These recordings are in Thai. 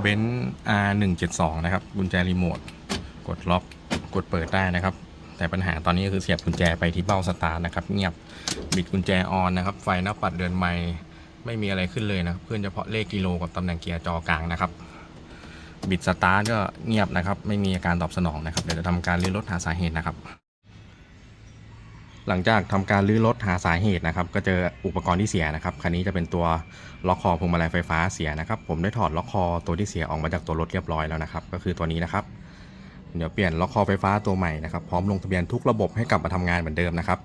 เบนซ์ R 1 7 2 นะครับ กุญแจรีโมท กดล็อก กดเปิดได้นะครับ แต่ปัญหาตอนนี้ก็คือเสียบกุญแจไปที่เบ้าสตาร์ทนะครับ เงียบ บิดกุญแจออนนะครับ ไฟหน้าปัดเดินไม่ไม่มีอะไรขึ้นเลยนะ เพื่อนเฉพาะเลขกิโลกับตำแหน่งเกียร์จอกลางนะครับ บิดสตาร์ทก็เงียบนะครับ ไม่มีอาการตอบสนองนะครับ เดี๋ยวจะทำการเรื้อรถหาสาเหตุนะครับ หลังจากทำการรื้อรถหาสาเหตุนะครับ ก็เจออุปกรณ์ที่เสียนะครับคันนี้จะเป็นตัวล็อกคอพวงมาลัยไฟฟ้าเสียนะครับ ผมได้ถอดล็อกคอตัวที่เสียออกมาจากตัวรถเรียบร้อยแล้วนะครับ ก็คือตัวนี้นะครับ เดี๋ยวเปลี่ยนล็อกคอไฟฟ้าตัวใหม่นะครับพร้อมลงทะเบียนทุกระบบให้กลับมาทำงานเหมือนเดิมนะครับ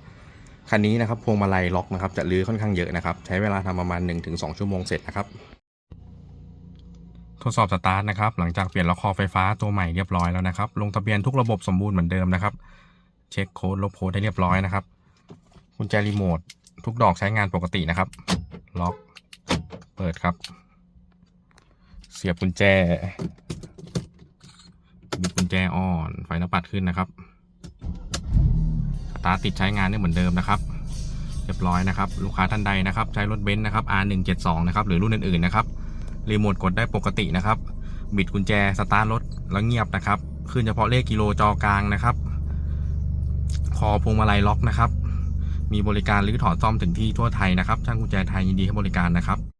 คันนี้นะครับพวงมาลัยล็อกนะครับจะรื้อค่อนข้างเยอะนะครับ ใช้เวลาทำประมาณ 1-2 ชั่วโมงเสร็จนะครับทดสอบสตาร์ทนะครับหลังจากเปลี่ยนล็อกคอไฟฟ้าตัวใหม่เรียบร้อยแล้วนะครับ ลงทะเบียนทุกระบบสมบูรณ์เหมือนเดิมนะครับ เช็คโค้ดลบโค้ดให้เรียบร้อยนะครับกุญแจรีโมททุกดอกใช้งานปกตินะครับ ล็อก เปิดครับ เสียบกุญแจบิดกุญแจอ่อน ไฟหน้าปัดขึ้นนะครับ สตาร์ติดใช้งานได้เหมือนเดิมนะครับ เรียบร้อยนะครับ ลูกค้าท่านใดนะครับ ใช้รถเบนซ์นะครับ R172 นะครับ หรือรุ่นอื่นๆนะครับ รีโมทกดได้ปกตินะครับ บิดกุญแจ สตาร์ทรถแล้วเงียบนะครับ ขึ้นเฉพาะเลขกิโลจอกลางนะครับ คอพวงมาลัยล็อกนะครับ มีบริการรื้อถอนซ่อมถึงที่ทั่วไทยนะครับ ช่างกุญแจไทยยินดีให้บริการนะครับ